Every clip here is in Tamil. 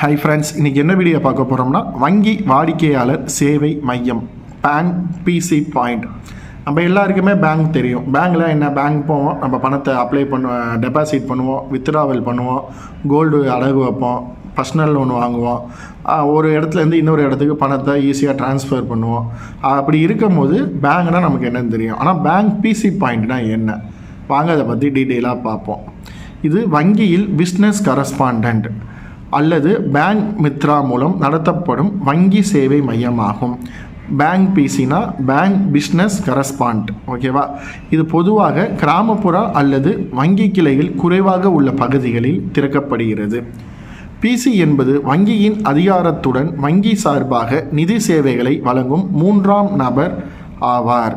ஹை ஃப்ரெண்ட்ஸ் இன்றைக்கி என்ன வீடியோ பார்க்க போகிறோம்னா வங்கி வாடிக்கையாளர் சேவை மையம் பேங்க் பிசி பாயிண்ட் நம்ம எல்லாருக்குமே பேங்க் தெரியும். பேங்க்கில் என்ன பேங்க் போவோம் நம்ம பணத்தை அப்ளை பண்ணுவோம் டெபாசிட் பண்ணுவோம் வித்ட்ராவல் பண்ணுவோம் கோல்டு அடகு வைப்போம் பர்சனல் லோன் வாங்குவோம். ஒரு இடத்துலேருந்து இன்னொரு இடத்துக்கு பணத்தை ஈஸியாக ட்ரான்ஸ்ஃபர் பண்ணுவோம். அப்படி இருக்கும்போது பேங்க்னால் நமக்கு என்னன்னு தெரியும். ஆனால் பேங்க் பிசி பாயிண்ட்னா என்ன? வாங்க அதை பற்றி டீட்டெயிலாக பார்ப்போம். இது வங்கியில் பிஸ்னஸ் கரஸ்பாண்டன்ட் அல்லது பேங்க் மித்ரா மூலம் நடத்தப்படும் வங்கி சேவை மையமாகும். பேங்க் பிசினா பேங்க் பிஸ்னஸ் கரஸ்பாண்ட். ஓகேவா இது பொதுவாக கிராமப்புற அல்லது வங்கி கிளைகள் குறைவாக உள்ள பகுதிகளில் திறக்கப்படுகிறது. பிசி என்பது வங்கியின் அதிகாரத்துடன் வங்கி சார்பாக நிதி சேவைகளை வழங்கும் மூன்றாம் நபர் ஆவார்.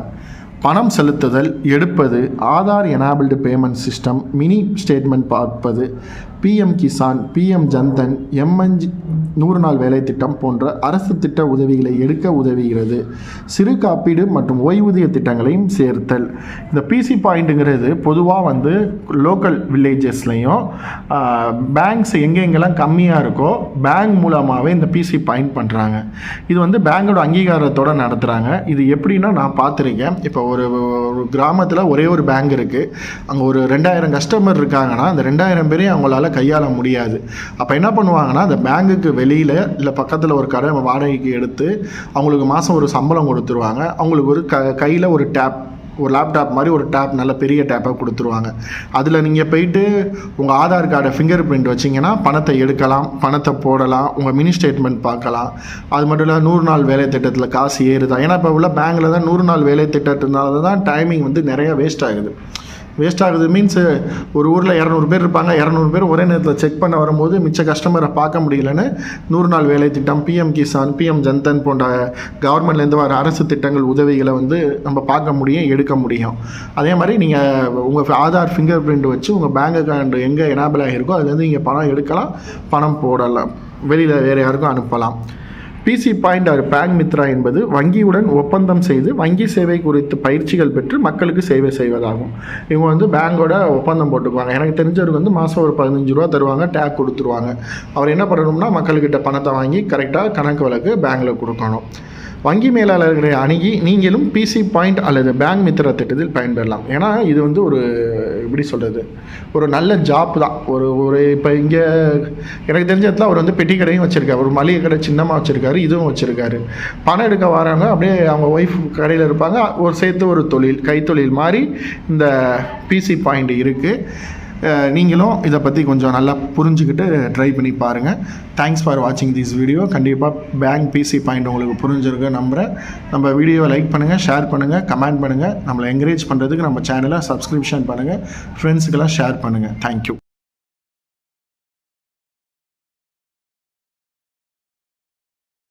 பணம் செலுத்துதல் எடுப்பது Aadhaar enabled payment system mini statement பார்ப்பது PM Kisan PM Jandhan MNG நூறு நாள் வேலை திட்டம் போன்ற அரசு திட்ட உதவிகளை எடுக்க உதவுகிறது. சிறு காப்பீடு மற்றும் ஓய்வூதிய திட்டங்களையும் சேர்த்தல். இந்த பிசி பாயிண்ட்டுங்கிறது பொதுவாக வந்து லோக்கல் வில்லேஜஸ்லையும் பேங்க்ஸ் எங்கெங்கெல்லாம் கம்மியாக இருக்கோ பேங்க் மூலமாகவே இந்த பிசி பாயிண்ட் பண்ணுறாங்க இது வந்து பேங்கோட அங்கீகாரத்தோடு நடத்துகிறாங்க இது எப்படின்னா நான் பார்த்துருக்கேன். இப்போ ஒரு ஒரு கிராமத்தில் ஒரே ஒரு பேங்க் இருக்குது அங்கே ஒரு ரெண்டாயிரம் கஸ்டமர் இருக்காங்கன்னா அந்த ரெண்டாயிரம் பேரையும் அவங்களால கையாள முடியாது. அப்போ என்ன பண்ணுவாங்கன்னா அந்த பேங்குக்கு வெளியில் இல்லை பக்கத்தில் ஒரு கடை வாடகைக்கு எடுத்து அவங்களுக்கு மாதம் ஒரு சம்பளம் கொடுத்துருவாங்க. அவங்களுக்கு ஒரு க கையில் ஒரு டேப் ஒரு லேப்டாப் மாதிரி ஒரு டேப் நல்ல பெரிய டேப்பாக கொடுத்துருவாங்க. அதில் நீங்கள் போயிட்டு உங்கள் ஆதார் கார்டை ஃபிங்கர் பிரிண்ட் வச்சிங்கன்னா பணத்தை எடுக்கலாம் பணத்தை போடலாம் உங்கள் மினி ஸ்டேட்மெண்ட் பார்க்கலாம். அது மட்டும் இல்லை நூறு நாள் வேலை திட்டத்தில் காசு ஏறுதா? ஏன்னா இப்போ உள்ள பேங்கில் தான் நூறு நாள் வேலை திட்டத்தினால தான் டைமிங் வந்து நிறையா வேஸ்ட் ஆகுது. வேஸ்ட் ஆகுது. மீன்ஸ் ஒரு ஊரில் இரநூறு பேர் இருப்பாங்க. இரநூறு பேர் ஒரே நேரத்தில் செக் பண்ண வரும்போது மிச்ச கஸ்டமரை பார்க்க முடியலன்னு நூறு நாள் வேலை திட்டம் பிஎம் கிசான் பிஎம் ஜன்தன் போன்ற கவர்மெண்ட்லேருந்து வர அரசு திட்டங்கள் உதவிகளை வந்து நம்ம பார்க்க முடியும் எடுக்க முடியும். அதே மாதிரி நீங்கள் உங்கள் ஆதார் ஃபிங்கர் பிரிண்ட் வச்சு உங்கள் பேங்க் அக்கௌண்ட் எங்கே எனாபிள் ஆகிருக்கோ அதுலேருந்து நீங்கள் பணம் எடுக்கலாம் பணம் போடலாம். வெளியில் வேறு யாருக்கும் அனுப்பலாம். BC point or bank Mitra என்பது வங்கியுடன் ஒப்பந்தம் செய்து வங்கி சேவை குறித்து பயிற்சிகள் பெற்று மக்களுக்கு சேவை செய்வதாகும். இவங்க வந்து பேங்கோட ஒப்பந்தம் போட்டுக்குவாங்க. எனக்கு தெரிஞ்சவருக்கு வந்து மாதம் ஒரு பதினஞ்சு ரூபா தருவாங்க டேக் கொடுத்துருவாங்க. அவர் என்ன பண்ணணும்னா மக்கள்கிட்ட பணத்தை வாங்கி கரெக்டாக கணக்கு வழக்கு பேங்கில் கொடுக்கணும். வங்கி மேலாளர்களை அணுகி நீங்களும் பிசி பாயிண்ட் அல்லது பேங்க் மித்திர திட்டத்தில் பயன்பெறலாம். ஏன்னா இது வந்து ஒரு எப்படி சொல்கிறது ஒரு நல்ல ஜாப் தான். ஒரு ஒரு இப்போ இங்கே எனக்கு தெரிஞ்ச இடத்துல அவர் வந்து பெட்டி கடையும் வச்சுருக்காரு. ஒரு மளிகை கடை சின்னமாக வச்சுருக்காரு. இதுவும் வச்சுருக்காரு. பணம் எடுக்க வராங்க அப்படியே அவங்க ஒய்ஃப் கடையில் இருப்பாங்க. ஒரு சேர்த்து ஒரு தொழில் கைத்தொழில் மாதிரி இந்த பிசி பாயிண்ட் இருக்குது நீங்களும் இதை பற்றி கொஞ்சம் நல்லா புரிஞ்சுக்கிட்டு ட்ரை பண்ணி பாருங்கள் தேங்க்ஸ் ஃபார் வாட்சிங் திஸ் வீடியோ கண்டிப்பாக பேங்க் பிசி பாயிண்ட் உங்களுக்கு புரிஞ்சிருக்க நம்புகிறேன் நம்ம வீடியோவை லைக் பண்ணுங்கள் ஷேர் பண்ணுங்கள் கமெண்ட் பண்ணுங்கள் நம்மளை என்கரேஜ் பண்ணுறதுக்கு நம்ம சேனலை சப்ஸ்கிரிப்ஷன் பண்ணுங்கள் ஃப்ரெண்ட்ஸுக்கெல்லாம் ஷேர் பண்ணுங்கள் தேங்க்யூ